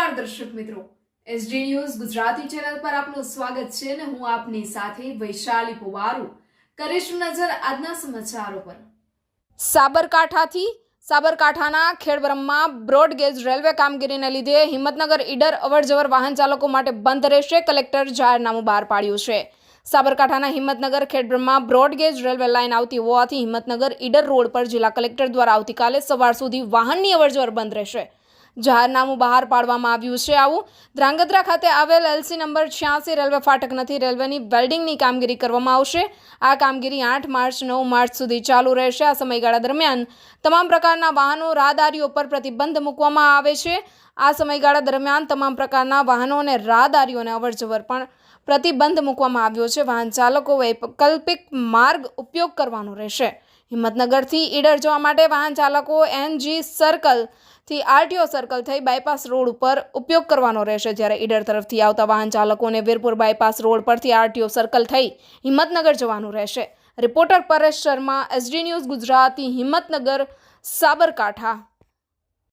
નમસ્કાર દર્શક મિત્રો. એસડી ન્યૂઝ ગુજરાતી ચેનલ પર આપનું સ્વાગત છે અને હું આપની સાથે વૈશાલી પુવારુ. કરીશું નજર આજના સમાચારો પર. સાબરકાંઠાથી સાબરકાંઠાના ખેડબ્રહ્મા બ્રોડગેજ રેલવે કામગીરીને લીધે હિંમતનગર ઈડર અવરજવર વાહન ચાલકો માટે બંધ રહેશે. કલેક્ટર જાહેરનામું બહાર પાડ્યું છે. સાબરકાંઠાના Himmatnagar Khedbrahma broad gauge railway line આવતી હોવાથી હિંમતનગર ઈડર રોડ પર જિલ્લા કલેક્ટર દ્વારા આવતીકાલે સવાર સુધી વાહનની અવરજવર બંધ રહેશે. જાહેરનામું બહાર પાડવામાં આવ્યું છે. આવું ધ્રાંગધ્રા ખાતે આવેલ એલસી નંબર છ્યાસી રેલવે ફાટક નથી. રેલવેની વેલ્ડિંગની કામગીરી કરવામાં આવશે. આ કામગીરી આઠ માર્ચ, નવ માર્ચ સુધી ચાલુ રહેશે. આ સમયગાળા દરમિયાન તમામ પ્રકારના વાહનો રાહદારીઓ પર પ્રતિબંધ મૂકવામાં આવે છે. આ સમયગાળા દરમિયાન તમામ પ્રકારના વાહનો અને રાહદારીઓને અવરજવર પણ પ્રતિબંધ મૂકવામાં આવ્યો છે. વાહન ચાલકોએ વૈકલ્પિક માર્ગ ઉપયોગ કરવાનો રહેશે. હિંમતનગરથી ઈડર જવા માટે વાહન ચાલકો એનજી સર્કલથી આરટીઓ સર્કલ થઈ બાયપાસ રોડ ઉપર ઉપયોગ કરવાનો રહેશે. જ્યારે ઈડર તરફથી આવતા વાહન ચાલકોને વીરપુર બાયપાસ રોડ પરથી આરટીઓ સર્કલ થઈ હિંમતનગર જવાનું રહેશે. Reporter Paresh Sharma SD news Gujarati, Himmatnagar, Sabarkantha.